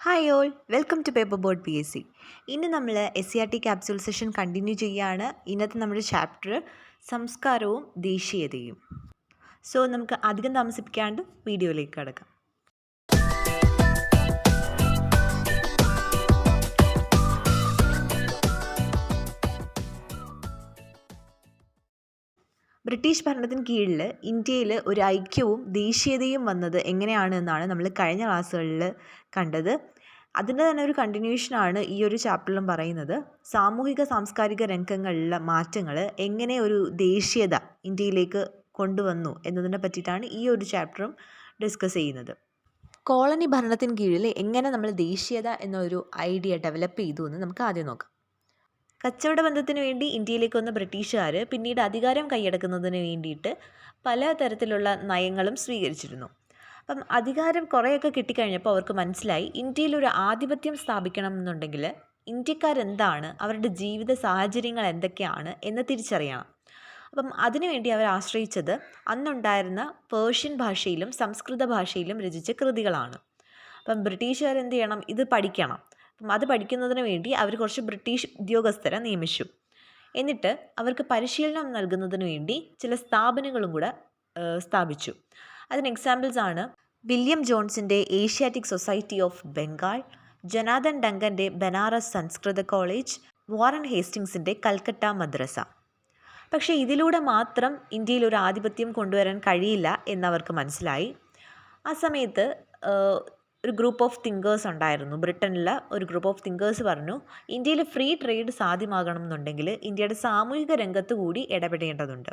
Hi all welcome to paper board P S C ഇന്ന് നമ്മൾ S C R T capsule session continue ചെയ്യുകയാണ്. ഇന്നത്തെ നമ്മുടെ chapter സംസ്കാരവും ദേശീയതയും. സോ നമുക്ക് അധികം താമസിപ്പിക്കാണ്ട് വീഡിയോയിലേക്ക് കടക്കാം. ബ്രിട്ടീഷ് ഭരണത്തിന് കീഴിൽ ഇന്ത്യയിൽ ഒരു ഐക്യവും ദേശീയതയും വന്നത് എങ്ങനെയാണ് എന്നാണ് നമ്മൾ കഴിഞ്ഞ ക്ലാസ്സുകളിൽ കണ്ടത്. അതിന്റെ തന്നെ ഒരു കണ്ടിന്യൂഷനാണ് ഈ ഒരു ചാപ്റ്ററിലും പറയുന്നത്. സാമൂഹിക സാംസ്കാരിക രംഗങ്ങളിലെ മാറ്റങ്ങൾ എങ്ങനെ ഒരു ദേശീയത ഇന്ത്യയിലേക്ക് കൊണ്ടുവന്നു എന്നതിനെ പറ്റിയിട്ടാണ് ഈ ഒരു ചാപ്റ്ററും ഡിസ്കസ് ചെയ്യുന്നത്. കോളനി ഭരണത്തിന് കീഴിൽ എങ്ങനെ നമ്മൾ ദേശീയത എന്നൊരു ഐഡിയ ഡെവലപ്പ് ചെയ്തു എന്ന് നമുക്ക് ആദ്യം നോക്കാം. കച്ചവട ബന്ധത്തിന് വേണ്ടി ഇന്ത്യയിലേക്ക് വന്ന ബ്രിട്ടീഷുകാർ പിന്നീട് അധികാരം കൈയടക്കുന്നതിന് വേണ്ടിയിട്ട് പല തരത്തിലുള്ള നയങ്ങളും സ്വീകരിച്ചിരുന്നു. അപ്പം അധികാരം കുറേയൊക്കെ കിട്ടിക്കഴിഞ്ഞപ്പോൾ അവർക്ക് മനസ്സിലായി ഇന്ത്യയിൽ ഒരു ആധിപത്യം സ്ഥാപിക്കണം എന്നുണ്ടെങ്കിൽ ഇന്ത്യക്കാരെന്താണ് അവരുടെ ജീവിത സാഹചര്യങ്ങൾ എന്തൊക്കെയാണ് എന്ന് തിരിച്ചറിയണം. അപ്പം അതിനുവേണ്ടി അവർ ആശ്രയിച്ചത് അന്നുണ്ടായിരുന്ന പേർഷ്യൻ ഭാഷയിലും സംസ്കൃത ഭാഷയിലും രചിച്ച കൃതികളാണ്. അപ്പം ബ്രിട്ടീഷുകാർ എന്ത് ചെയ്യണം ഇത് പഠിക്കണം. അപ്പം അത് പഠിക്കുന്നതിന് വേണ്ടി അവർ കുറച്ച് ബ്രിട്ടീഷ് ഉദ്യോഗസ്ഥരെ നിയമിച്ചു. എന്നിട്ട് അവർക്ക് പരിശീലനം നൽകുന്നതിന് വേണ്ടി ചില സ്ഥാപനങ്ങളും കൂടെ സ്ഥാപിച്ചു. അതിന് എക്സാമ്പിൾസ് ആണ് William ജോൺസിന്റെ Asiatic society of Bengal Jonathan ഡങ്കന്റെ Banaras Sanskrit college Warren ഹേസ്റ്റിങ്സിന്റെ കൽക്കട്ട മദ്രസ. പക്ഷേ ഇതിലൂടെ മാത്രം ഇന്ത്യയിൽ ഒരു ആധിപത്യം കൊണ്ടുവരാൻ കഴിയില്ല എന്നവർക്ക് മനസ്സിലായി. ആ സമയത്ത് ഒരു ഗ്രൂപ്പ് ഓഫ് തിങ്കേഴ്സ് ഉണ്ടായിരുന്നു. ബ്രിട്ടനിലെ ഒരു ഗ്രൂപ്പ് ഓഫ് തിങ്കേഴ്സ് പറഞ്ഞു ഇന്ത്യയിൽ ഫ്രീ ട്രേഡ് സാധ്യമാകണം എന്നുണ്ടെങ്കിൽ ഇന്ത്യയുടെ സാമൂഹിക രംഗത്ത് കൂടി ഇടപെടേണ്ടതുണ്ട്.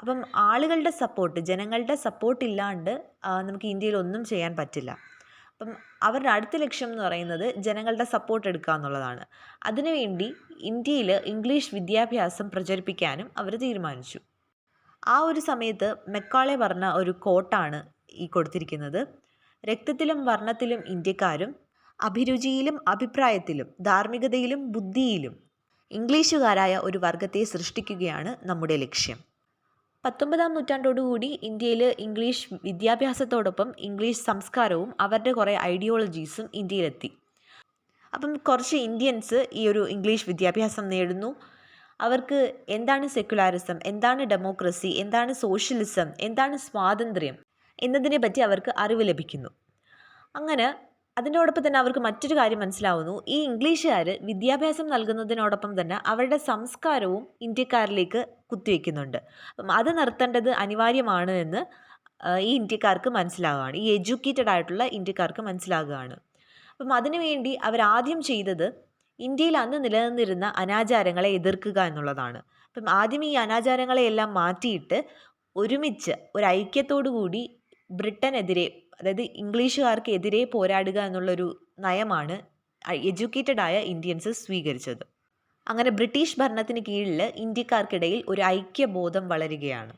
അപ്പം ആളുകളുടെ സപ്പോർട്ട് ജനങ്ങളുടെ സപ്പോർട്ട് ഇല്ലാണ്ട് നമുക്ക് ഇന്ത്യയിൽ ഒന്നും ചെയ്യാൻ പറ്റില്ല. അപ്പം അവരുടെ അടുത്ത ലക്ഷ്യം എന്ന് പറയുന്നത് ജനങ്ങളുടെ സപ്പോർട്ട് എടുക്കുക എന്നുള്ളതാണ്. അതിനുവേണ്ടി ഇന്ത്യയിൽ ഇംഗ്ലീഷ് വിദ്യാഭ്യാസം പ്രചരിപ്പിക്കാനും അവർ തീരുമാനിച്ചു. ആ ഒരു സമയത്ത് മെക്കാളെ പറഞ്ഞ ഒരു കോട്ടാണ് ഈ കൊടുത്തിരിക്കുന്നത്. രക്തത്തിലും വർണത്തിലും ഇന്ത്യക്കാരും അഭിരുചിയിലും അഭിപ്രായത്തിലും ധാർമ്മികതയിലും ബുദ്ധിയിലും ഇംഗ്ലീഷുകാരായ ഒരു വർഗത്തെ സൃഷ്ടിക്കുകയാണ് നമ്മുടെ ലക്ഷ്യം. പത്തൊമ്പതാം നൂറ്റാണ്ടോടുകൂടി ഇന്ത്യയിൽ ഇംഗ്ലീഷ് വിദ്യാഭ്യാസത്തോടൊപ്പം ഇംഗ്ലീഷ് സംസ്കാരവും അവരുടെ കുറേ ഐഡിയോളജീസും ഇന്ത്യയിലെത്തി. അപ്പം കുറച്ച് ഇന്ത്യൻസ് ഈ ഒരു ഇംഗ്ലീഷ് വിദ്യാഭ്യാസം നേടുന്നു. അവർക്ക് എന്താണ് സെക്യുലാരിസം എന്താണ് ഡെമോക്രസി എന്താണ് സോഷ്യലിസം എന്താണ് സ്വാതന്ത്ര്യം എന്നതിനെ പറ്റി അവർക്ക് അറിവ് ലഭിക്കുന്നു. അങ്ങനെ അതിനോടൊപ്പം തന്നെ അവർക്ക് മറ്റൊരു കാര്യം മനസ്സിലാവുന്നു. ഈ ഇംഗ്ലീഷുകാർ വിദ്യാഭ്യാസം നൽകുന്നതിനോടൊപ്പം തന്നെ അവരുടെ സംസ്കാരവും ഇന്ത്യക്കാരിലേക്ക് കുത്തിവെക്കുന്നുണ്ട്. അപ്പം അത് നിർത്തേണ്ടത് അനിവാര്യമാണ് എന്ന് ഈ ഇന്ത്യക്കാർക്ക് മനസ്സിലാവുകയാണ്. ഈ എഡ്യൂക്കേറ്റഡ് ആയിട്ടുള്ള ഇന്ത്യക്കാർക്ക് മനസ്സിലാകുകയാണ്. അപ്പം അതിനുവേണ്ടി അവരാദ്യം ചെയ്തത് ഇന്ത്യയിൽ അന്ന് നിലനിന്നിരുന്ന അനാചാരങ്ങളെ എതിർക്കുക എന്നുള്ളതാണ്. അപ്പം ആദ്യം ഈ അനാചാരങ്ങളെയെല്ലാം മാറ്റിയിട്ട് ഒരുമിച്ച് ഒരു ഐക്യത്തോടു കൂടി ബ്രിട്ടനെതിരെ അതായത് ഇംഗ്ലീഷുകാർക്കെതിരെ പോരാടുക എന്നുള്ളൊരു നയമാണ് എഡ്യൂക്കേറ്റഡ് ആയ ഇന്ത്യൻസ് സ്വീകരിച്ചത്. അങ്ങനെ ബ്രിട്ടീഷ് ഭരണത്തിന് കീഴിൽ ഇന്ത്യക്കാർക്കിടയിൽ ഒരു ഐക്യബോധം വളരുകയാണ്.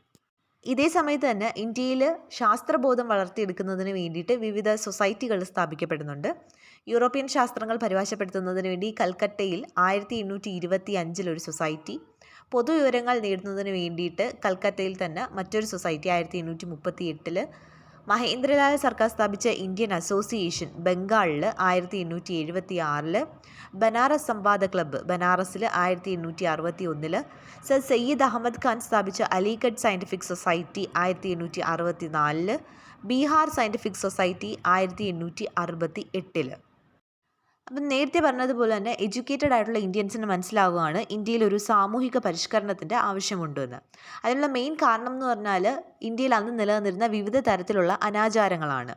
ഇതേ സമയത്ത് തന്നെ ഇന്ത്യയിൽ ശാസ്ത്രബോധം വളർത്തിയെടുക്കുന്നതിന് വേണ്ടിയിട്ട് വിവിധ സൊസൈറ്റികൾ സ്ഥാപിക്കപ്പെടുന്നുണ്ട്. യൂറോപ്യൻ ശാസ്ത്രങ്ങൾ പരിഭാഷപ്പെടുത്തുന്നതിന് വേണ്ടി കൽക്കട്ടയിൽ ആയിരത്തി എണ്ണൂറ്റി ഇരുപത്തി അഞ്ചിലൊരു സൊസൈറ്റി പൊതുവിവരങ്ങൾ നേടുന്നതിന് വേണ്ടിയിട്ട് കൽക്കട്ടയിൽ തന്നെ മറ്റൊരു സൊസൈറ്റി ആയിരത്തി എണ്ണൂറ്റി മുപ്പത്തി എട്ടിൽ മഹേന്ദ്രലാൽ സർക്കാർ സ്ഥാപിച്ച ഇന്ത്യൻ അസോസിയേഷൻ ബംഗാളിൽ ആയിരത്തി എണ്ണൂറ്റി എഴുപത്തി ആറിൽ ബനാറസ് സംവാദ ക്ലബ്ബ് ബനാറസിൽ ആയിരത്തി എണ്ണൂറ്റി അറുപത്തി ഒന്നിൽ സർ സയ്യിദ് അഹമ്മദ് ഖാൻ സ്ഥാപിച്ച അലിഗഡ് സയന്റിഫിക് സൊസൈറ്റി ആയിരത്തി എണ്ണൂറ്റി അറുപത്തി നാലിൽ ബീഹാർ സയന്റിഫിക് സൊസൈറ്റി ആയിരത്തി എണ്ണൂറ്റി അറുപത്തി എട്ടിൽ അപ്പം നേരത്തെ പറഞ്ഞതുപോലെ തന്നെ എഡ്യൂക്കേറ്റഡ് ആയിട്ടുള്ള ഇന്ത്യൻസിന് മനസ്സിലാവുകയാണ് ഇന്ത്യയിൽ ഒരു സാമൂഹിക പരിഷ്കരണത്തിന്റെ ആവശ്യമുണ്ടെന്ന്. അതിനുള്ള മെയിൻ കാരണം എന്ന് പറഞ്ഞാൽ ഇന്ത്യയിൽ അന്ന് നിലനിന്നിരുന്ന വിവിധ തരത്തിലുള്ള അനാചാരങ്ങളാണ്.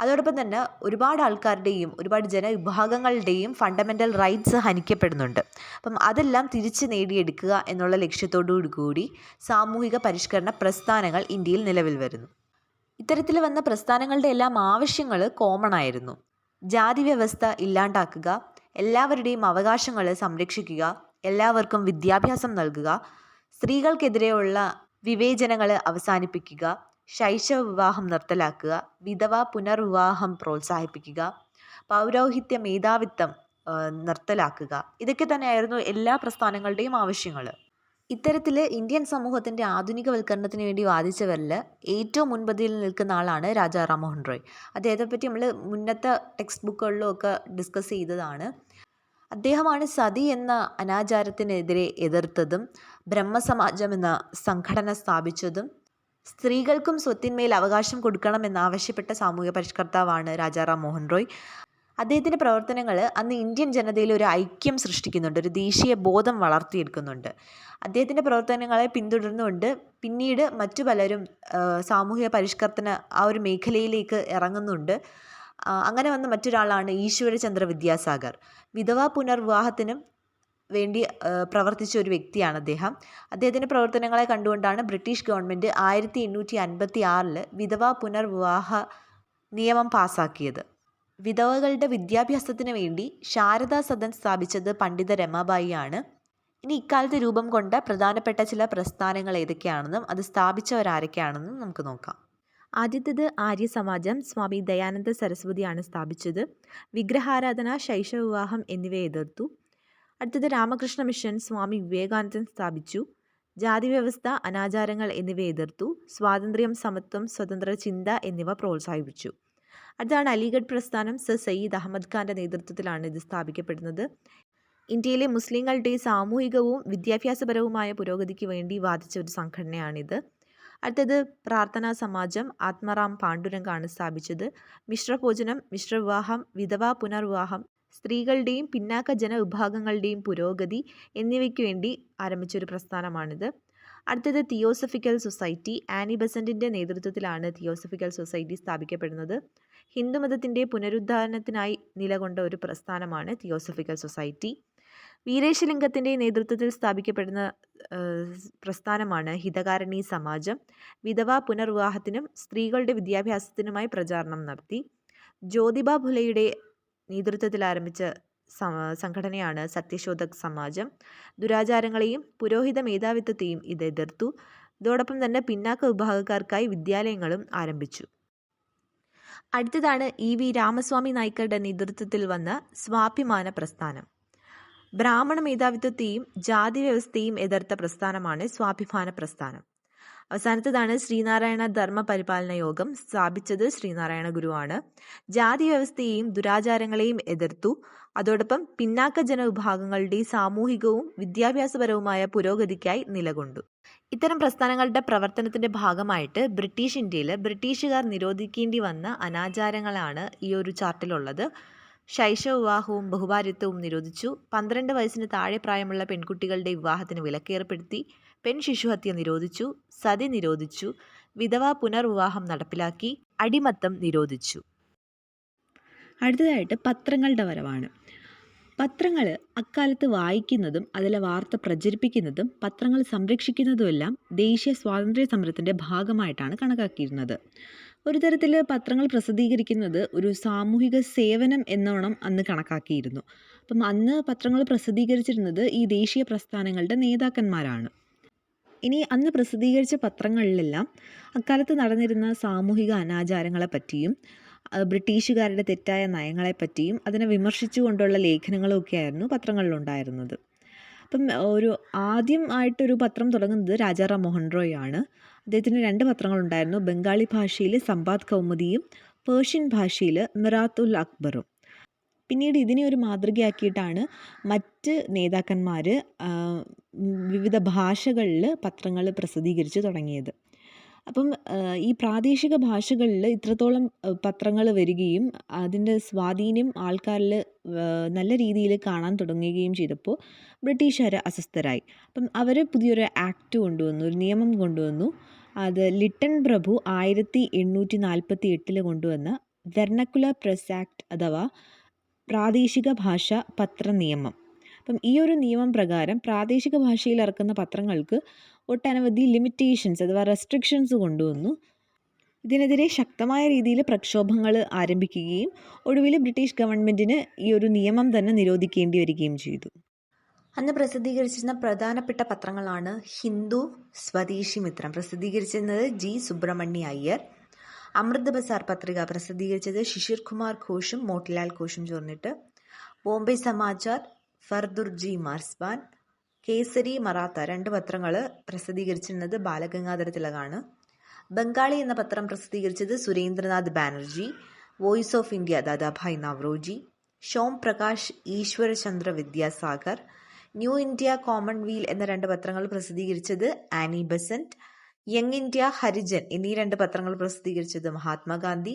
അതോടൊപ്പം തന്നെ ഒരുപാട് ആൾക്കാരുടെയും ഒരുപാട് ജനവിഭാഗങ്ങളുടെയും ഫണ്ടമെന്റൽ റൈറ്റ്സ് ഹനിക്കപ്പെടുന്നുണ്ട്. അപ്പം അതെല്ലാം തിരിച്ച് നേടിയെടുക്കുക എന്നുള്ള ലക്ഷ്യത്തോടു കൂടി സാമൂഹിക പരിഷ്കരണ പ്രസ്ഥാനങ്ങൾ ഇന്ത്യയിൽ നിലവിൽ വരുന്നു. ഇത്തരത്തിൽ വന്ന പ്രസ്ഥാനങ്ങളുടെ എല്ലാം ആവശ്യങ്ങൾ കോമൺ ആയിരുന്നു. ജാതി വ്യവസ്ഥ ഇല്ലാണ്ടാക്കുക എല്ലാവരുടെയും അവകാശങ്ങൾ സംരക്ഷിക്കുക എല്ലാവർക്കും വിദ്യാഭ്യാസം നൽകുക സ്ത്രീകൾക്കെതിരെയുള്ള വിവേചനങ്ങൾ അവസാനിപ്പിക്കുക ശൈശവ വിവാഹം നിർത്തലാക്കുക വിധവ പുനർവിവാഹം പ്രോത്സാഹിപ്പിക്കുക പൗരോഹിത്യ മേധാവിത്വം നിർത്തലാക്കുക. ഇതൊക്കെ തന്നെയായിരുന്നു എല്ലാ പ്രസ്ഥാനങ്ങളുടെയും ആവശ്യങ്ങൾ ഇത്തരത്തിൽ ഇന്ത്യൻ സമൂഹത്തിന്റെ ആധുനികവൽക്കരണത്തിന് വേണ്ടി വാദിച്ചവരിൽ ഏറ്റവും മുൻപന്തിയിൽ നിൽക്കുന്ന ആളാണ് രാജാ റാംമോഹൻ റോയ്. അദ്ദേഹത്തെപ്പറ്റി നമ്മൾ മുന്നത്തെ ടെക്സ്റ്റ് ബുക്കുകളിലും ഒക്കെ ഡിസ്കസ് ചെയ്തതാണ്. അദ്ദേഹമാണ് സതി എന്ന അനാചാരത്തിനെതിരെ എതിർത്തതും ബ്രഹ്മസമാജം എന്ന സംഘടന സ്ഥാപിച്ചതും സ്ത്രീകൾക്കും സ്വത്തിന്മേൽ അവകാശം കൊടുക്കണമെന്നാവശ്യപ്പെട്ട സാമൂഹ്യ പരിഷ്കർത്താവാണ് രാജാറാം റാംമോഹൻ റോയ്. അദ്ദേഹത്തിന്റെ പ്രവർത്തനങ്ങൾ അന്ന് ഇന്ത്യൻ ജനതയിൽ ഒരു ഐക്യം സൃഷ്ടിക്കുന്നുണ്ട് ഒരു ദേശീയ ബോധം വളർത്തിയെടുക്കുന്നുണ്ട്. അദ്ദേഹത്തിന്റെ പ്രവർത്തനങ്ങളെ പിന്തുടർന്നുകൊണ്ട് പിന്നീട് മറ്റു പലരും സാമൂഹിക പരിഷ്കർത്തന ആ ഒരു മേഖലയിലേക്ക് ഇറങ്ങുന്നുണ്ട്. അങ്ങനെ വന്ന മറ്റൊരാളാണ് ഈശ്വരചന്ദ്ര വിദ്യാസാഗർ. വിധവാ പുനർവിവാഹത്തിനും വേണ്ടി പ്രവർത്തിച്ച ഒരു വ്യക്തിയാണ് അദ്ദേഹം. അദ്ദേഹത്തിന്റെ പ്രവർത്തനങ്ങളെ കണ്ടുകൊണ്ടാണ് ബ്രിട്ടീഷ് ഗവൺമെന്റ് ആയിരത്തി എണ്ണൂറ്റി അൻപത്തി ആറിൽ വിധവാ പുനർവിവാഹ നിയമം പാസാക്കിയത്. വിധവകളുടെ വിദ്യാഭ്യാസത്തിന് വേണ്ടി ശാരദാ സദൻ സ്ഥാപിച്ചത് പണ്ഡിത രമാബായി ആണ് ഇനി ഇക്കാലത്ത് രൂപം കൊണ്ട പ്രധാനപ്പെട്ട ചില പ്രസ്ഥാനങ്ങൾ ഏതൊക്കെയാണെന്നും അത് സ്ഥാപിച്ചവരാരൊക്കെയാണെന്നും നമുക്ക് നോക്കാം. ആദ്യത്തേത് ആര്യ സമാജം സ്വാമി ദയാനന്ദ സരസ്വതിയാണ് സ്ഥാപിച്ചത്. വിഗ്രഹാരാധന ശൈശവിവാഹം എന്നിവ എതിർത്തു. അടുത്തത് രാമകൃഷ്ണ മിഷൻ സ്വാമി വിവേകാനന്ദൻ സ്ഥാപിച്ചു. ജാതി വ്യവസ്ഥ അനാചാരങ്ങൾ എന്നിവ എതിർത്തു. സ്വാതന്ത്ര്യം സമത്വം സ്വതന്ത്ര ചിന്ത എന്നിവ പ്രോത്സാഹിപ്പിച്ചു. അടുത്താണ് അലിഗഡ് പ്രസ്ഥാനം സർ സയ്യിദ് അഹമ്മദ് ഖാന്റെ നേതൃത്വത്തിലാണ് ഇത് സ്ഥാപിക്കപ്പെടുന്നത്. ഇന്ത്യയിലെ മുസ്ലിങ്ങളുടെ സാമൂഹികവും വിദ്യാഭ്യാസപരവുമായ പുരോഗതിക്ക് വേണ്ടി വാദിച്ച ഒരു സംഘടനയാണിത്. അടുത്തത് പ്രാർത്ഥനാ സമാജം ആത്മറാം പാണ്ഡുരംഗാണ് സ്ഥാപിച്ചത്. മിശ്രഭോജനം മിശ്രവിവാഹം വിധവാ പുനർവിവാഹം സ്ത്രീകളുടെയും പിന്നാക്ക ജനവിഭാഗങ്ങളുടെയും പുരോഗതി എന്നിവയ്ക്ക് വേണ്ടി ആരംഭിച്ചൊരു പ്രസ്ഥാനമാണിത്. അടുത്തത് തിയോസഫിക്കൽ സൊസൈറ്റി. ആനി ബസന്റിന്റെ നേതൃത്വത്തിലാണ് തിയോസഫിക്കൽ സൊസൈറ്റി സ്ഥാപിക്കപ്പെടുന്നത്. ഹിന്ദുമതത്തിന്റെ പുനരുദ്ധാരണത്തിനായി നിലകൊണ്ട ഒരു പ്രസ്ഥാനമാണ് തിയോസഫിക്കൽ സൊസൈറ്റി. വീരേശലിംഗത്തിന്റെ നേതൃത്വത്തിൽ സ്ഥാപിക്കപ്പെടുന്ന പ്രസ്ഥാനമാണ് ഹിതകാരണി സമാജം. വിധവാ പുനർവിവാഹത്തിനും സ്ത്രീകളുടെ വിദ്യാഭ്യാസത്തിനുമായി പ്രചാരണം നടത്തി. ജ്യോതിബ ഫുലെയുടെ നേതൃത്വത്തിൽ ആരംഭിച്ച സംഘടനയാണ് സത്യശോധക് സമാജം. ദുരാചാരങ്ങളെയും പുരോഹിത മേധാവിത്വത്തെയും ഇത് എതിർത്തു. ഇതോടൊപ്പം തന്നെ പിന്നാക്ക വിഭാഗക്കാർക്കായി വിദ്യാലയങ്ങളും ആരംഭിച്ചു. അടുത്തതാണ് ഇ വി രാമസ്വാമി നായ്ക്കളുടെ നേതൃത്വത്തിൽ വന്ന സ്വാഭിമാന പ്രസ്ഥാനം. ബ്രാഹ്മണ മേധാവിത്വത്തെയും ജാതി വ്യവസ്ഥയും എതിർത്ത പ്രസ്ഥാനമാണ് സ്വാഭിമാന പ്രസ്ഥാനം. അവസാനത്തേതാണ് ശ്രീനാരായണ ധർമ്മ പരിപാലന യോഗം. സ്ഥാപിച്ചത് ശ്രീനാരായണ ഗുരുവാണ്. ജാതി വ്യവസ്ഥയെയും ദുരാചാരങ്ങളെയും എതിർത്തു. അതോടൊപ്പം പിന്നാക്ക ജനവിഭാഗങ്ങളുടെ സാമൂഹികവും വിദ്യാഭ്യാസപരവുമായ പുരോഗതിക്കായി നിലകൊണ്ടു. ഇത്തരം പ്രസ്ഥാനങ്ങളുടെ പ്രവർത്തനത്തിന്റെ ഭാഗമായിട്ട് ബ്രിട്ടീഷ് ഇന്ത്യയിൽ ബ്രിട്ടീഷുകാർ നിരോധിക്കേണ്ടി വന്ന അനാചാരങ്ങളാണ് ഈ ഒരു ചാർട്ടിലുള്ളത്. ശൈശവ വിവാഹവും ബഹുഭാര്യത്വവും നിരോധിച്ചു. പന്ത്രണ്ട് വയസ്സിന് താഴെ പ്രായമുള്ള പെൺകുട്ടികളുടെ വിവാഹത്തിന് വിലക്കേർപ്പെടുത്തി. പെൺ ശിശുഹത്യ നിരോധിച്ചു സതി നിരോധിച്ചു വിധവാ പുനർവിവാഹം നടപ്പിലാക്കി അടിമത്തം നിരോധിച്ചു. അടുത്തതായിട്ട് പത്രങ്ങളുടെ വരവാണ്. പത്രങ്ങൾ അക്കാലത്ത് വായിക്കുന്നതും അതിലെ വാർത്ത പ്രചരിപ്പിക്കുന്നതും പത്രങ്ങൾ സംരക്ഷിക്കുന്നതുമെല്ലാം ദേശീയ സ്വാതന്ത്ര്യ സമരത്തിന്റെ ഭാഗമായിട്ടാണ് കണക്കാക്കിയിരുന്നത്. ഒരു തരത്തിൽ പത്രങ്ങൾ പ്രസിദ്ധീകരിക്കുന്നത് ഒരു സാമൂഹിക സേവനം എന്നോണം അന്ന് കണക്കാക്കിയിരുന്നു. അപ്പം അന്ന് പത്രങ്ങൾ പ്രസിദ്ധീകരിച്ചിരുന്നത് ഈ ദേശീയ പ്രസ്ഥാനങ്ങളുടെ നേതാക്കന്മാരാണ്. ഇനി അന്ന് പ്രസിദ്ധീകരിച്ച പത്രങ്ങളിലെല്ലാം അക്കാലത്ത് നടന്നിരുന്ന സാമൂഹിക അനാചാരങ്ങളെപ്പറ്റിയും ബ്രിട്ടീഷുകാരുടെ തെറ്റായ നയങ്ങളെപ്പറ്റിയും അതിനെ വിമർശിച്ചുകൊണ്ടുള്ള ലേഖനങ്ങളും ഒക്കെയായിരുന്നു പത്രങ്ങളിലുണ്ടായിരുന്നത്. അപ്പം ഒരു ആദ്യം ആയിട്ടൊരു പത്രം തുടങ്ങുന്നത് രാജാറാം മോഹൻ റോയ് ആണ് അദ്ദേഹത്തിന് രണ്ട് പത്രങ്ങളുണ്ടായിരുന്നു. ബംഗാളി ഭാഷയിൽ സമ്പാദ് കൗമുദിയും പേർഷ്യൻ ഭാഷയിൽ മിറാത്തുൽ അക്ബറും. പിന്നീട് ഇതിനെ ഒരു മാതൃകയാക്കിയിട്ടാണ് മറ്റ് നേതാക്കന്മാർ വിവിധ ഭാഷകളിൽ പത്രങ്ങൾ പ്രസിദ്ധീകരിച്ച് തുടങ്ങിയത്. അപ്പം ഈ പ്രാദേശിക ഭാഷകളിൽ ഇത്രത്തോളം പത്രങ്ങൾ വരികയും അതിന്റെ സ്വാധീനം ആൾക്കാരിൽ നല്ല രീതിയിൽ കാണാൻ തുടങ്ങുകയും ചെയ്തപ്പോൾ ബ്രിട്ടീഷുകാർ അസ്വസ്ഥരായി. അപ്പം അവർ പുതിയൊരു ആക്ട് കൊണ്ടുവന്നു ഒരു നിയമം കൊണ്ടുവന്നു. അത് ലിട്ടൺ പ്രഭു ആയിരത്തി എണ്ണൂറ്റി നാൽപ്പത്തി എട്ടിൽ കൊണ്ടുവന്ന വെർണക്കുലർ പ്രസ് ആക്ട് അഥവാ പ്രാദേശിക ഭാഷ പത്ര നിയമം അപ്പം ഈ ഒരു നിയമം പ്രകാരം പ്രാദേശിക ഭാഷയിൽ ഇറക്കുന്ന പത്രങ്ങൾക്ക് ഒട്ടനവധി ലിമിറ്റേഷൻസ് അഥവാ റെസ്ട്രിക്ഷൻസ് കൊണ്ടുവന്നു. ഇതിനെതിരെ ശക്തമായ രീതിയിൽ പ്രക്ഷോഭങ്ങൾ ആരംഭിക്കുകയും ഒടുവിൽ ബ്രിട്ടീഷ് ഗവൺമെന്റിന് ഈ ഒരു നിയമം തന്നെ നിരോധിക്കേണ്ടി വരികയും ചെയ്തു. അന്ന് പ്രസിദ്ധീകരിച്ചിരുന്ന പ്രധാനപ്പെട്ട പത്രങ്ങളാണ് ഹിന്ദു സ്വദേശി മിത്രം. പ്രസിദ്ധീകരിച്ചിരുന്നത് ജി സുബ്രഹ്മണ്യ അയ്യർ അമൃത് ബസാർ പത്രിക പ്രസിദ്ധീകരിച്ചത് ശിശിർ കുമാർ ഘോഷും മോട്ടിലാൽ ഘോഷും ചേർന്നിട്ട്. ബോംബെ സമാചാർ ഫർദുർജി മാർസ്ബാൻ കേസരി മറാത്ത രണ്ട് പത്രങ്ങൾ പ്രസിദ്ധീകരിച്ചിരുന്നത് ബാലഗംഗാധര തിലകാണ് ബംഗാളി എന്ന പത്രം പ്രസിദ്ധീകരിച്ചത് Surendranath Banerjee voice of India Dadabhai Naoroji Som Prakash Ishwar Chandra Vidyasagar new India commonweal എന്ന രണ്ട് പത്രങ്ങൾ പ്രസിദ്ധീകരിച്ചത് Annie Besant young India Harijan എന്നീ രണ്ട് പത്രങ്ങൾ പ്രസിദ്ധീകരിച്ചത് മഹാത്മാഗാന്ധി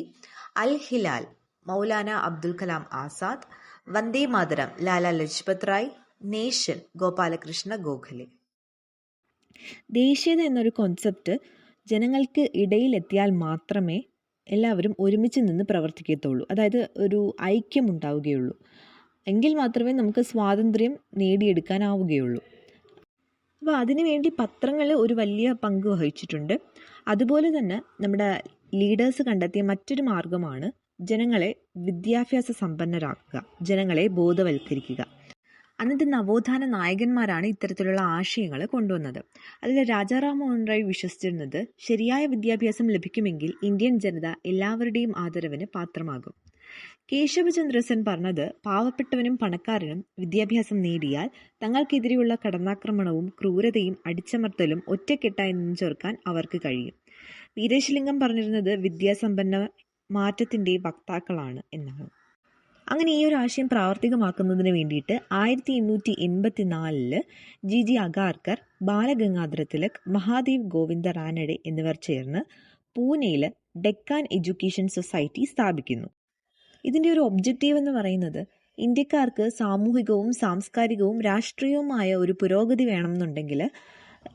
അൽ ഹിലാൽ മൗലാന അബ്ദുൽ കലാം ആസാദ് വന്ദേ മാതരം ലാല ലജ്പത് റായ് നേഷൻ ഗോപാലകൃഷ്ണ ഗോഖലെ. ദേശീയത എന്നൊരു കോൺസെപ്റ്റ് ജനങ്ങൾക്ക് ഇടയിലെത്തിയാൽ മാത്രമേ എല്ലാവരും ഒരുമിച്ച് നിന്ന് പ്രവർത്തിക്കത്തുള്ളൂ. അതായത് ഒരു ഐക്യം ഉണ്ടാവുകയുള്ളൂ. എങ്കിൽ മാത്രമേ നമുക്ക് സ്വാതന്ത്ര്യം നേടിയെടുക്കാനാവുകയുള്ളൂ. അപ്പോൾ അതിനുവേണ്ടി പത്രങ്ങൾ ഒരു വലിയ പങ്ക് വഹിച്ചിട്ടുണ്ട്. അതുപോലെ തന്നെ നമ്മുടെ ലീഡേഴ്സ് കണ്ടെത്തിയ മറ്റൊരു മാർഗമാണ് ജനങ്ങളെ വിദ്യാഭ്യാസ സമ്പന്നരാക്കുക ജനങ്ങളെ ബോധവൽക്കരിക്കുക. അന്നത്തെ നവോത്ഥാന നായകന്മാരാണ് ഇത്തരത്തിലുള്ള ആശയങ്ങൾ കൊണ്ടുവന്നത്. അതിൽ രാജാറാം മോഹൻ റോയ് വിശ്വസിച്ചിരുന്നത് ശരിയായ വിദ്യാഭ്യാസം ലഭിക്കുമെങ്കിൽ ഇന്ത്യൻ ജനത എല്ലാവരുടെയും ആദരവിന് പാത്രമാകും. കേശവചന്ദ്രസൻ പറഞ്ഞത് പാവപ്പെട്ടവനും പണക്കാരനും വിദ്യാഭ്യാസം നേടിയാൽ തങ്ങൾക്കെതിരെയുള്ള കടന്നാക്രമണവും ക്രൂരതയും അടിച്ചമർത്തലും ഒറ്റക്കെട്ടായി നെഞ്ചോർക്കാൻ അവർക്ക് കഴിയും. വീരേശലിംഗം പറഞ്ഞിരുന്നത് വിദ്യാസമ്പന്ന മാറ്റത്തിന്റെ വക്താക്കളാണ് എന്നാണ്. അങ്ങനെ ഈ ഒരു ആശയം പ്രാവർത്തികമാക്കുന്നതിന് വേണ്ടിയിട്ട് ആയിരത്തി എണ്ണൂറ്റി എൺപത്തി നാലിൽ ജി ജി അഗാർക്കർ ബാലഗംഗാധര തിലക് മഹാദേവ് ഗോവിന്ദ റാനഡെ എന്നിവർ ചേർന്ന് പൂനെയിൽ ഡെക്കാൻ എഡ്യൂക്കേഷൻ സൊസൈറ്റി സ്ഥാപിക്കുന്നു. ഇതിന്റെ ഒരു ഒബ്ജക്റ്റീവ് എന്ന് പറയുന്നത് ഇന്ത്യക്കാർക്ക് സാമൂഹികവും സാംസ്കാരികവും രാഷ്ട്രീയവുമായ ഒരു പുരോഗതി വേണമെന്നുണ്ടെങ്കിൽ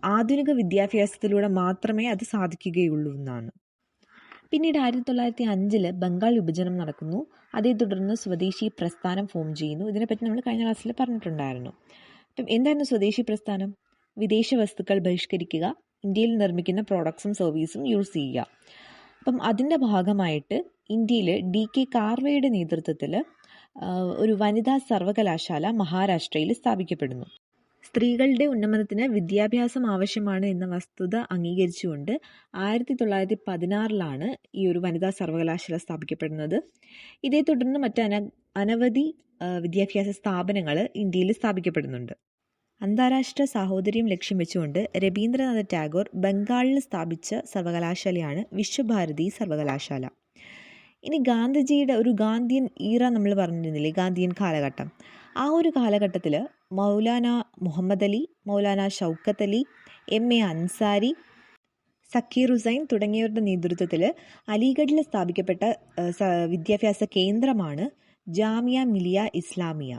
ആധുനിക വിദ്യാഭ്യാസത്തിലൂടെ മാത്രമേ അത് സാധിക്കുകയുള്ളൂ എന്നാണ്. പിന്നീട് ആയിരത്തി തൊള്ളായിരത്തി അഞ്ചിൽ ബംഗാൾ വിഭജനം നടക്കുന്നു. അതേ തുടർന്ന് സ്വദേശി പ്രസ്ഥാനം ഫോം ചെയ്യുന്നു. ഇതിനെപ്പറ്റി നമ്മൾ കഴിഞ്ഞ ക്ലാസ്സിൽ പറഞ്ഞിട്ടുണ്ടായിരുന്നു. അപ്പം എന്തായിരുന്നു സ്വദേശി പ്രസ്ഥാനം? വിദേശ വസ്തുക്കൾ ബഹിഷ്കരിക്കുക ഇന്ത്യയിൽ നിർമ്മിക്കുന്ന പ്രോഡക്ട്സും സർവീസും യൂസ് ചെയ്യുക. അപ്പം അതിന്റെ ഭാഗമായിട്ട് ഇന്ത്യയിൽ ഡി കെ കാർവയുടെ നേതൃത്വത്തിൽ ഒരു വനിതാ സർവകലാശാല മഹാരാഷ്ട്രയിൽ സ്ഥാപിക്കപ്പെടുന്നു. സ്ത്രീകളുടെ ഉന്നമനത്തിന് വിദ്യാഭ്യാസം ആവശ്യമാണ് എന്ന വസ്തുത അംഗീകരിച്ചുകൊണ്ട് ആയിരത്തി തൊള്ളായിരത്തി പതിനാറിലാണ് ഈ ഒരു വനിതാ സർവകലാശാല സ്ഥാപിക്കപ്പെടുന്നത്. ഇതേ തുടർന്ന് മറ്റ് അന അനവധി വിദ്യാഭ്യാസ സ്ഥാപനങ്ങൾ ഇന്ത്യയിൽ സ്ഥാപിക്കപ്പെടുന്നുണ്ട്. അന്താരാഷ്ട്ര സാഹോദര്യം ലക്ഷ്യം വെച്ചുകൊണ്ട് രവീന്ദ്രനാഥ ടാഗോർ ബംഗാളിൽ സ്ഥാപിച്ച സർവകലാശാലയാണ് വിശ്വഭാരതി സർവകലാശാല. ഇനി ഗാന്ധിജിയുടെ ഒരു ഗാന്ധിയൻ ഈറ നമ്മൾ പറഞ്ഞിരുന്നില്ലേ ഗാന്ധിയൻ കാലഘട്ടം. ആ ഒരു കാലഘട്ടത്തിൽ മൗലാന മുഹമ്മദ് അലി മൗലാന ഷൗക്കത്ത് അലി എം എ അൻസാരി സക്കീർ ഹുസൈൻ തുടങ്ങിയവരുടെ നേതൃത്വത്തിൽ അലിഗഡിൽ സ്ഥാപിക്കപ്പെട്ട വിദ്യാഭ്യാസ കേന്ദ്രമാണ് ജാമിയ മിലിയ ഇസ്ലാമിയ.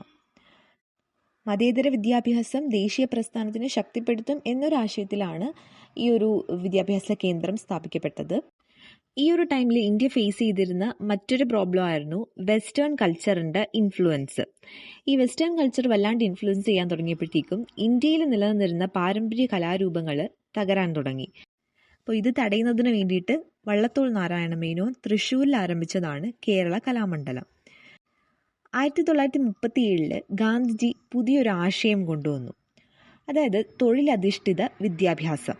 മതേതര വിദ്യാഭ്യാസം ദേശീയ പ്രസ്ഥാനത്തിന് ശക്തിപ്പെടുത്തും എന്നൊരാശയത്തിലാണ് ഈ ഒരു വിദ്യാഭ്യാസ കേന്ദ്രം സ്ഥാപിക്കപ്പെട്ടത്. ഈ ഒരു ടൈമിൽ ഇന്ത്യ ഫേസ് ചെയ്തിരുന്ന മറ്റൊരു പ്രോബ്ലം ആയിരുന്നു വെസ്റ്റേൺ കൾച്ചറിന്റെ ഇൻഫ്ലുവൻസ് ഈ വെസ്റ്റേൺ കൾച്ചർ വല്ലാണ്ട് ഇൻഫ്ലുവൻസ് ചെയ്യാൻ തുടങ്ങിയപ്പോഴത്തേക്കും ഇന്ത്യയിൽ നിലനിന്നിരുന്ന പാരമ്പര്യ കലാരൂപങ്ങൾ തകരാൻ തുടങ്ങി. അപ്പോൾ ഇത് തടയുന്നതിന് വേണ്ടിയിട്ട് വള്ളത്തോൾ നാരായണ മേനോൻ തൃശ്ശൂരിൽ ആരംഭിച്ചതാണ് കേരള കലാമണ്ഡലം. ആയിരത്തി തൊള്ളായിരത്തി മുപ്പത്തി ഏഴിൽ ഗാന്ധിജി പുതിയൊരു ആശയം കൊണ്ടുവന്നു. അതായത് തൊഴിലധിഷ്ഠിത വിദ്യാഭ്യാസം.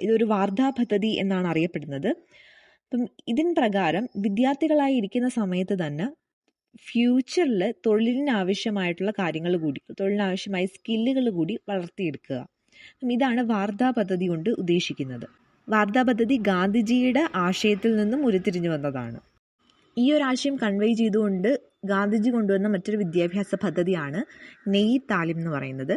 ഇതൊരു വാർധാ പദ്ധതി എന്നാണ് അറിയപ്പെടുന്നത്. അപ്പം ഇതിന് പ്രകാരം വിദ്യാർത്ഥികളായി ഇരിക്കുന്ന സമയത്ത് തന്നെ ഫ്യൂച്ചറിൽ തൊഴിലിനാവശ്യമായിട്ടുള്ള കാര്യങ്ങൾ കൂടി തൊഴിലിനാവശ്യമായ സ്കില്ലുകൾ കൂടി വളർത്തിയെടുക്കുക. അപ്പം ഇതാണ് വാർധാ പദ്ധതി കൊണ്ട് ഉദ്ദേശിക്കുന്നത്. വാർധാ പദ്ധതി ഗാന്ധിജിയുടെ ആശയത്തിൽ നിന്നും ഉരുത്തിരിഞ്ഞു വന്നതാണ്. ഈ ഒരു ആശയം കൺവേ ചെയ്തുകൊണ്ട് ഗാന്ധിജി കൊണ്ടുവന്ന മറ്റൊരു വിദ്യാഭ്യാസ പദ്ധതിയാണ് നെയ് താലിം എന്ന് പറയുന്നത്.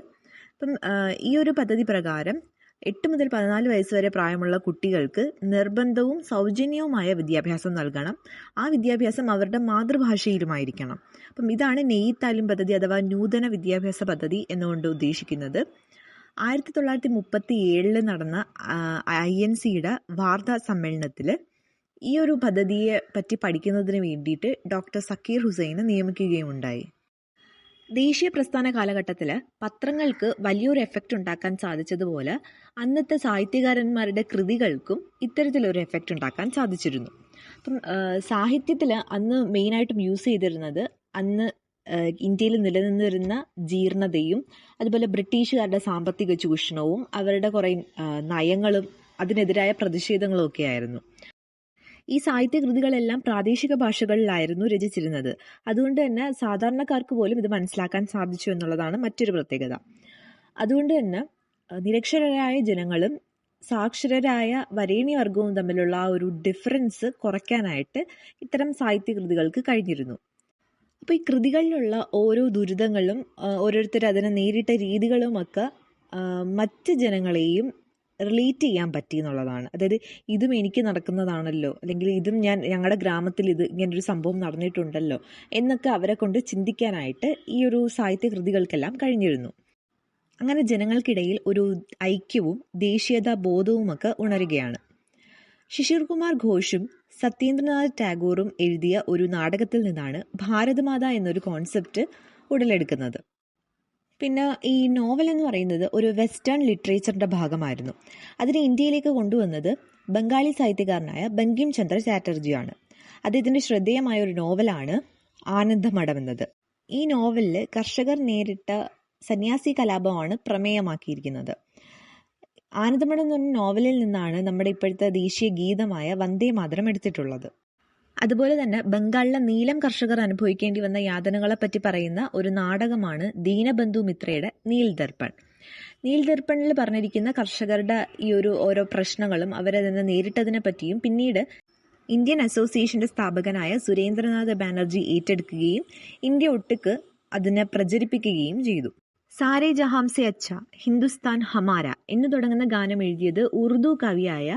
അപ്പം ഈ ഒരു പദ്ധതി പ്രകാരം എട്ട് മുതൽ പതിനാല് വയസ്സ് വരെ പ്രായമുള്ള കുട്ടികൾക്ക് നിർബന്ധവും സൗജന്യവുമായ വിദ്യാഭ്യാസം നൽകണം. ആ വിദ്യാഭ്യാസം അവരുടെ മാതൃഭാഷയിലുമായിരിക്കണം. അപ്പം ഇതാണ് നെയ് താലിം പദ്ധതി അഥവാ നൂതന വിദ്യാഭ്യാസ പദ്ധതി എന്നുകൊണ്ട് ഉദ്ദേശിക്കുന്നത്. ആയിരത്തി തൊള്ളായിരത്തി മുപ്പത്തി ഏഴിൽ നടന്ന ഐ എൻ സിയുടെ വാർത്താ സമ്മേളനത്തിൽ ഈ ഒരു പദ്ധതിയെ പറ്റി പഠിക്കുന്നതിന് വേണ്ടിയിട്ട് ഡോക്ടർ സക്കീർ ഹുസൈനെ നിയമിക്കുകയും ഉണ്ടായി ദേശീയ പ്രസ്ഥാന കാലഘട്ടത്തിൽ പത്രങ്ങൾക്ക് വലിയൊരു എഫക്റ്റ് ഉണ്ടാക്കാൻ സാധിച്ചതുപോലെ അന്നത്തെ സാഹിത്യകാരന്മാരുടെ കൃതികൾക്കും ഇത്തരത്തിലൊരു എഫക്റ്റ് ഉണ്ടാക്കാൻ സാധിച്ചിരുന്നു. അപ്പം സാഹിത്യത്തിൽ അന്ന് മെയിനായിട്ടും യൂസ് ചെയ്തിരുന്നത് അന്ന് ഇന്ത്യയിൽ നിലനിന്നിരുന്ന ജീർണതയും അതുപോലെ ബ്രിട്ടീഷുകാരുടെ സാമ്പത്തിക ചൂഷണവും അവരുടെ കുറേ നയങ്ങളും അതിനെതിരായ പ്രതിഷേധങ്ങളും ഒക്കെ ആയിരുന്നു. ഈ സാഹിത്യകൃതികളെല്ലാം പ്രാദേശിക ഭാഷകളിലായിരുന്നു രചിച്ചിരുന്നത്. അതുകൊണ്ട് തന്നെ സാധാരണക്കാർക്ക് പോലും ഇത് മനസ്സിലാക്കാൻ സാധിച്ചു എന്നുള്ളതാണ് മറ്റൊരു പ്രത്യേകത. അതുകൊണ്ട് തന്നെ നിരക്ഷരരായ ജനങ്ങളും സാക്ഷരരായ വരേണി വരേണ്യവർഗവും തമ്മിലുള്ള ആ ഒരു ഡിഫറൻസ് കുറയ്ക്കാനായിട്ട് ഇത്തരം സാഹിത്യകൃതികൾക്ക് കഴിഞ്ഞിരുന്നു. അപ്പോൾ ഈ കൃതികളിലുള്ള ഓരോ ദുരിതങ്ങളും ഓരോരുത്തർ അതിനെ നേരിട്ട രീതികളുമൊക്കെ മറ്റ് ജനങ്ങളെയും റിലേറ്റ് ചെയ്യാൻ പറ്റി എന്നുള്ളതാണ്. അതായത് ഇതും എനിക്ക് നടക്കുന്നതാണല്ലോ. അല്ലെങ്കിൽ ഇതും ഞാൻ ഞങ്ങളുടെ ഗ്രാമത്തിൽ ഇത് ഇങ്ങനൊരു സംഭവം നടന്നിട്ടുണ്ടല്ലോ എന്നൊക്കെ അവരെ കൊണ്ട് ചിന്തിക്കാനായിട്ട് ഈ ഒരു സാഹിത്യ കൃതികൾക്കെല്ലാം കഴിഞ്ഞിരുന്നു. അങ്ങനെ ജനങ്ങൾക്കിടയിൽ ഒരു ഐക്യവും ദേശീയതാ ബോധവുമൊക്കെ ഉണരുകയാണ്. ശിശിർ കുമാർ ഘോഷും സത്യേന്ദ്രനാഥ് ടാഗോറും എഴുതിയ ഒരു നാടകത്തിൽ നിന്നാണ് ഭാരതമാത എന്നൊരു കോൺസെപ്റ്റ് ഉടലെടുക്കുന്നത്. പിന്നെ ഈ നോവൽ എന്ന് പറയുന്നത് ഒരു വെസ്റ്റേൺ ലിറ്ററേച്ചറിന്റെ ഭാഗമായിരുന്നു. അതിനെ ഇന്ത്യയിലേക്ക് കൊണ്ടുവന്നത് ബംഗാളി സാഹിത്യകാരനായ ബങ്കിം ചന്ദ്ര ചാറ്റർജിയാണ്. അദ്ദേഹത്തിന്റെ ശ്രദ്ധേയമായ ഒരു നോവലാണ് ആനന്ദമഠം എന്നത്. ഈ നോവലിൽ കർഷകർ നേരിട്ട സന്യാസി കലാപമാണ് പ്രമേയമാക്കിയിരിക്കുന്നത്. ആനന്ദമഠം എന്ന് പറഞ്ഞ നോവലിൽ നിന്നാണ് നമ്മുടെ ഇപ്പോഴത്തെ ദേശീയ ഗീതമായ വന്ദേ മാതരം എടുത്തിട്ടുള്ളത്. അതുപോലെ തന്നെ ബംഗാളിലെ നീലം കർഷകർ അനുഭവിക്കേണ്ടി വന്ന യാതനകളെപ്പറ്റി പറയുന്ന ഒരു നാടകമാണ് ദീനബന്ധു മിത്രയുടെ നീൽദർപ്പൺ. നീൽദർപ്പണിൽ നീൽ ദർപ്പണിൽ പറഞ്ഞിരിക്കുന്ന കർഷകരുടെ ഈ ഒരു ഓരോ പ്രശ്നങ്ങളും അവരതിനെ നേരിട്ടതിനെ പറ്റിയും പിന്നീട് ഇന്ത്യൻ അസോസിയേഷന്റെ സ്ഥാപകനായ സുരേന്ദ്രനാഥ് ബാനർജി ഏറ്റെടുക്കുകയും ഇന്ത്യ ഒട്ടുക്ക് അതിനെ പ്രചരിപ്പിക്കുകയും ചെയ്തു. സാരെ ജഹാംസെ അച്ഛ ഹിന്ദുസ്ഥാൻ ഹമാര എന്ന് തുടങ്ങുന്ന ഗാനം എഴുതിയത് ഉറുദു കവിയായ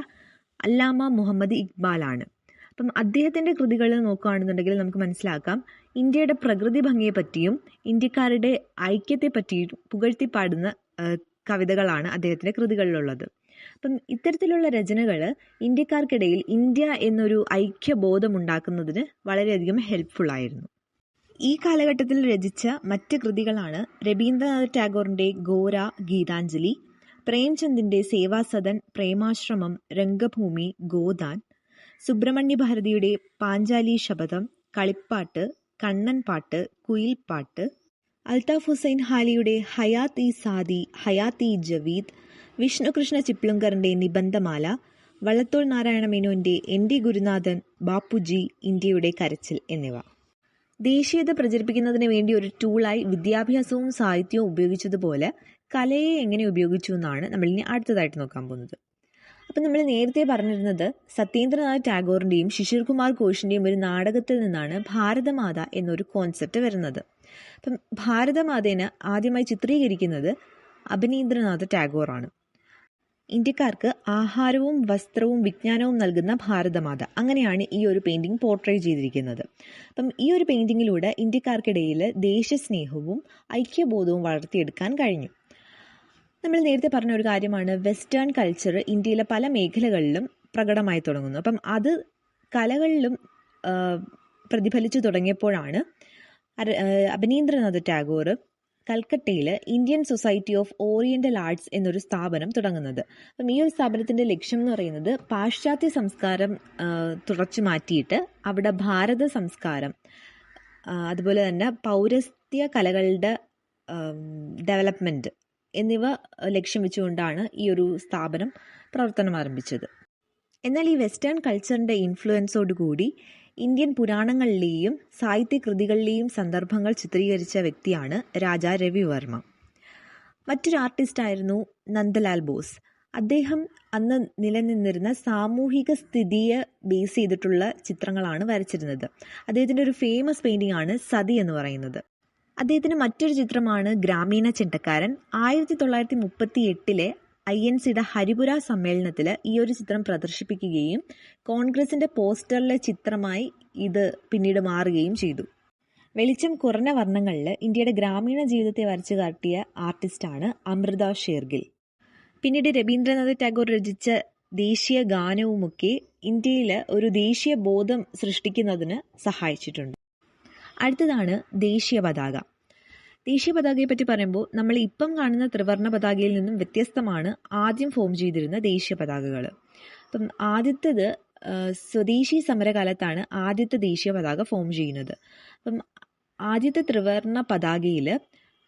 അല്ലാമ മുഹമ്മദ് ഇക്ബാലാണ്. അപ്പം അദ്ദേഹത്തിന്റെ കൃതികൾ നോക്കുകയാണെന്നുണ്ടെങ്കിൽ നമുക്ക് മനസ്സിലാക്കാം. ഇന്ത്യയുടെ പ്രകൃതി ഭംഗിയെപ്പറ്റിയും ഇന്ത്യക്കാരുടെ ഐക്യത്തെ പറ്റിയും പുകഴ്ത്തി പാടുന്ന കവിതകളാണ് അദ്ദേഹത്തിന്റെ കൃതികളിലുള്ളത്. അപ്പം ഇത്തരത്തിലുള്ള രചനകൾ ഇന്ത്യക്കാർക്കിടയിൽ ഇന്ത്യ എന്നൊരു ഐക്യബോധം ഉണ്ടാക്കുന്നതിന് വളരെയധികം ഹെൽപ്ഫുൾ ആയിരുന്നു. ഈ കാലഘട്ടത്തിൽ രചിച്ച മറ്റ് കൃതികളാണ് രവീന്ദ്രനാഥ് ടാഗോറിന്റെ ഗോര ഗീതാഞ്ജലി പ്രേംചന്ദിന്റെ സേവാസദൻ പ്രേമാശ്രമം രംഗഭൂമി ഗോദാൻ സുബ്രഹ്മണ്യ ഭാരതിയുടെ പാഞ്ചാലി ശപഥം കളിപ്പാട്ട് കണ്ണൻ പാട്ട് കുയിൽപ്പാട്ട് അൽതാഫ് ഹുസൈൻ ഹാലിയുടെ ഹയാത്ത് ഇ സാദി ഹയാത്ത് ഇ ജവീദ് വിഷ്ണുകൃഷ്ണ ചിപ്ലുങ്കറിന്റെ നിബന്ധമാല വള്ളത്തോൾ നാരായണ മേനോന്റെ എൻ ഡി ഗുരുനാഥൻ ബാപ്പുജി ഇന്ത്യയുടെ കരച്ചിൽ എന്നിവ. ദേശീയത പ്രചരിപ്പിക്കുന്നതിന് വേണ്ടി ഒരു ടൂളായി വിദ്യാഭ്യാസവും സാഹിത്യവും ഉപയോഗിച്ചതുപോലെ കലയെ എങ്ങനെ ഉപയോഗിച്ചു എന്നാണ് നമ്മളിനി അടുത്തതായിട്ട് നോക്കാൻ പോകുന്നത്. അപ്പം നമ്മൾ നേരത്തെ പറഞ്ഞിരുന്നത് സത്യേന്ദ്രനാഥ് ടാഗോറിന്റെയും ശിശിർ കുമാർ ഘോഷിന്റെയും ഒരു നാടകത്തിൽ നിന്നാണ് ഭാരതമാത എന്നൊരു കോൺസെപ്റ്റ് വരുന്നത്. അപ്പം ഭാരതമാതേനെ ആദ്യമായി ചിത്രീകരിക്കുന്നത് അഭിനീന്ദ്രനാഥ് ടാഗോറാണ് ഇന്ത്യക്കാർക്ക് ആഹാരവും വസ്ത്രവും വിജ്ഞാനവും നൽകുന്ന ഭാരതമാത അങ്ങനെയാണ് ഈ ഒരു പെയിന്റിങ് പോർട്രേ ചെയ്തിരിക്കുന്നത്. അപ്പം ഈ ഒരു പെയിന്റിങ്ങിലൂടെ ഇന്ത്യക്കാർക്കിടയിൽ ദേശസ്നേഹവും ഐക്യബോധവും വളർത്തിയെടുക്കാൻ കഴിഞ്ഞു. നമ്മൾ നേരത്തെ പറഞ്ഞ ഒരു കാര്യമാണ് വെസ്റ്റേൺ കൾച്ചർ ഇന്ത്യയിലെ പല മേഖലകളിലും പ്രകടമായി തുടങ്ങുന്നു. അപ്പം അത് കലകളിലും പ്രതിഫലിച്ചു തുടങ്ങിയപ്പോഴാണ് അഭിനീന്ദ്രനാഥ് ടാഗോർ കൽക്കട്ടയിൽ Indian society of oriental arts എന്നൊരു സ്ഥാപനം തുടങ്ങുന്നത്. അപ്പം ഈ ഒരു സ്ഥാപനത്തിന്റെ ലക്ഷ്യം എന്ന് പറയുന്നത് പാശ്ചാത്യ സംസ്കാരം തുടച്ചു മാറ്റിയിട്ട് അവിടെ ഭാരത സംസ്കാരം അതുപോലെ തന്നെ പൗരസ്ത്യ കലകളുടെ ഡെവലപ്മെന്റ് എന്നിവ ലക്ഷ്യം വെച്ചുകൊണ്ടാണ് ഈ ഒരു സ്ഥാപനം പ്രവർത്തനം ആരംഭിച്ചത്. എന്നാൽ ഈ വെസ്റ്റേൺ കൾച്ചറിന്റെ ഇൻഫ്ലുവൻസോടുകൂടി ഇന്ത്യൻ പുരാണങ്ങളിലെയും സാഹിത്യകൃതികളിലെയും സന്ദർഭങ്ങൾ ചിത്രീകരിച്ച വ്യക്തിയാണ് രാജാ രവിവർമ്മ മറ്റൊരു ആർട്ടിസ്റ്റായിരുന്നു നന്ദലാൽ ബോസ്. അദ്ദേഹം അന്ന് നിലനിന്നിരുന്ന സാമൂഹിക സ്ഥിതിയെ ബേസ് ചെയ്തിട്ടുള്ള ചിത്രങ്ങളാണ് വരച്ചിരുന്നത്. അദ്ദേഹത്തിന്റെ ഒരു ഫേമസ് പെയിന്റിംഗ് ആണ് സതി എന്ന് പറയുന്നത്. അദ്ദേഹത്തിന് മറ്റൊരു ചിത്രമാണ് ഗ്രാമീണ ചെണ്ടക്കാരൻ. ആയിരത്തി തൊള്ളായിരത്തി മുപ്പത്തി എട്ടിലെ ഐ എൻ സിയുടെ ഹരിപുര സമ്മേളനത്തിൽ ഈ ഒരു ചിത്രം പ്രദർശിപ്പിക്കുകയും കോൺഗ്രസിന്റെ പോസ്റ്ററിലെ ചിത്രമായി ഇത് പിന്നീട് മാറുകയും ചെയ്തു. വെളിച്ചം കുറഞ്ഞ വർണങ്ങളിൽ ഇന്ത്യയുടെ ഗ്രാമീണ ജീവിതത്തെ വരച്ചു കാട്ടിയ ആർട്ടിസ്റ്റാണ് അമൃത ഷേർഗിൽ. പിന്നീട് രവീന്ദ്രനാഥ് ടാഗോർ രചിച്ച ദേശീയ ഗാനവുമൊക്കെ ഇന്ത്യയിൽ ഒരു ദേശീയ ബോധം സൃഷ്ടിക്കുന്നതിന് സഹായിച്ചിട്ടുണ്ട്. അടുത്തതാണ് ദേശീയ പതാക. ദേശീയ പതാകയെ പറ്റി പറയുമ്പോൾ നമ്മൾ ഇപ്പം കാണുന്ന ത്രിവർണ പതാകയിൽ നിന്നും വ്യത്യസ്തമാണ് ആദ്യം ഫോം ചെയ്തിരുന്ന ദേശീയ പതാകകൾ. അപ്പം ആദ്യത്തേത് സ്വദേശി സമരകാലത്താണ് ആദ്യത്തെ ദേശീയ പതാക ഫോം ചെയ്യുന്നത്. അപ്പം ആദ്യത്തെ ത്രിവർണ പതാകയിൽ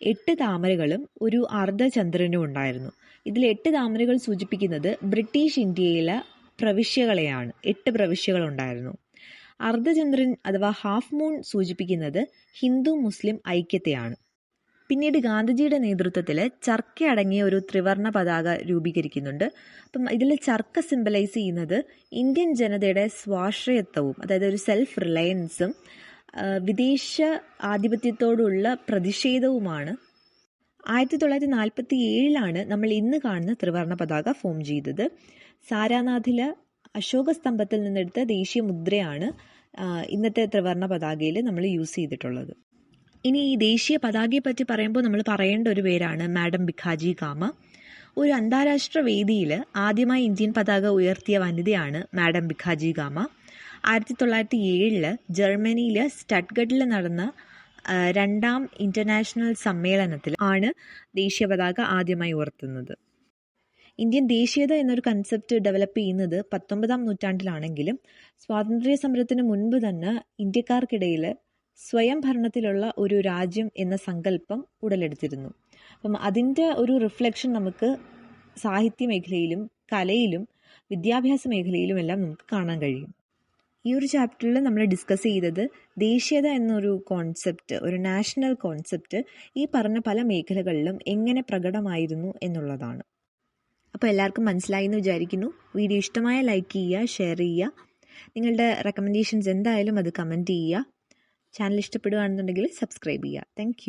എട്ട് താമരകളും ഒരു അർദ്ധചന്ദ്രനും ഉണ്ടായിരുന്നു. ഇതിൽ എട്ട് താമരകൾ സൂചിപ്പിക്കുന്നത് ബ്രിട്ടീഷ് ഇന്ത്യയിലെ പ്രവിശ്യകളെയാണ്. എട്ട് പ്രവിശ്യകളുണ്ടായിരുന്നു അർദ്ധചന്ദ്രൻ അഥവാ ഹാഫ് മൂൺ സൂചിപ്പിക്കുന്നത് ഹിന്ദു മുസ്ലിം ഐക്യത്തെയാണ്. പിന്നീട് ഗാന്ധിജിയുടെ നേതൃത്വത്തിൽ ചർക്ക അടങ്ങിയ ഒരു ത്രിവർണ പതാക രൂപീകരിക്കുന്നുണ്ട്. അപ്പം ഇതിൽ ചർക്ക സിംബലൈസ് ചെയ്യുന്നത് ഇന്ത്യൻ ജനതയുടെ സ്വാശ്രയത്വവും അതായത് ഒരു സെൽഫ് റിലയൻസും വിദേശ ആധിപത്യത്തോടുള്ള പ്രതിഷേധവുമാണ്. ആയിരത്തി തൊള്ളായിരത്തി നാൽപ്പത്തി ഏഴിലാണ് നമ്മൾ ഇന്ന് കാണുന്ന ത്രിവർണ പതാക ഫോം ചെയ്തത്. സാരാനാഥിലെ അശോക സ്തംഭത്തിൽ നിന്നെടുത്ത ദേശീയ മുദ്രയാണ് ഇന്നത്തെ ത്രിവർണ പതാകയിൽ നമ്മൾ യൂസ് ചെയ്തിട്ടുള്ളത്. ഇനി ഈ ദേശീയ പതാകയെ പറ്റി പറയുമ്പോൾ നമ്മൾ പറയേണ്ട ഒരു പേരാണ് മാഡം ബിഖാജി കാമ ഒരു അന്താരാഷ്ട്ര വേദിയിൽ ആദ്യമായി ഇന്ത്യൻ പതാക ഉയർത്തിയ വനിതയാണ് മാഡം ബിഖാജി ഗാമ ആയിരത്തി തൊള്ളായിരത്തി ഏഴിൽ ജർമ്മനിയിലെ സ്റ്റഡ്ഗഡിൽ നടന്ന രണ്ടാം ഇന്റർനാഷണൽ സമ്മേളനത്തിൽ ആണ് ദേശീയ പതാക ആദ്യമായി ഉയർത്തുന്നത്. ഇന്ത്യൻ ദേശീയത എന്നൊരു കൺസെപ്റ്റ് ഡെവലപ്പ് ചെയ്യുന്നത് പത്തൊമ്പതാം നൂറ്റാണ്ടിലാണെങ്കിലും സ്വാതന്ത്ര്യ സമരത്തിന് മുൻപ് തന്നെ ഇന്ത്യക്കാർക്കിടയിൽ സ്വയം ഭരണത്തിലുള്ള ഒരു രാജ്യം എന്ന സങ്കല്പം ഉടലെടുത്തിരുന്നു. അപ്പം അതിന്റെ ഒരു റിഫ്ലക്ഷൻ നമുക്ക് സാഹിത്യ മേഖലയിലും കലയിലും വിദ്യാഭ്യാസ മേഖലയിലും എല്ലാം നമുക്ക് കാണാൻ കഴിയും. ഈ ഒരു ചാപ്റ്ററിൽ നമ്മൾ ഡിസ്കസ് ചെയ്തത് ദേശീയത എന്നൊരു കോൺസെപ്റ്റ് ഒരു നാഷണൽ കോൺസെപ്റ്റ് ഈ പറഞ്ഞ പല മേഖലകളിലും എങ്ങനെ പ്രകടമായിരുന്നു എന്നുള്ളതാണ്. അപ്പോൾ എല്ലാവർക്കും മനസ്സിലായി എന്ന് വിചാരിക്കുന്നു. വീഡിയോ ഇഷ്ടമായ ലൈക്ക് ചെയ്യുക ഷെയർ ചെയ്യുക. നിങ്ങളുടെ റെക്കമെൻഡേഷൻസ് എന്തായാലും അത് കമന്റ് ചെയ്യുക. ചാനൽ ഇഷ്ടപ്പെടുകയാണെന്നുണ്ടെങ്കിൽ സബ്സ്ക്രൈബ് ചെയ്യുക. താങ്ക്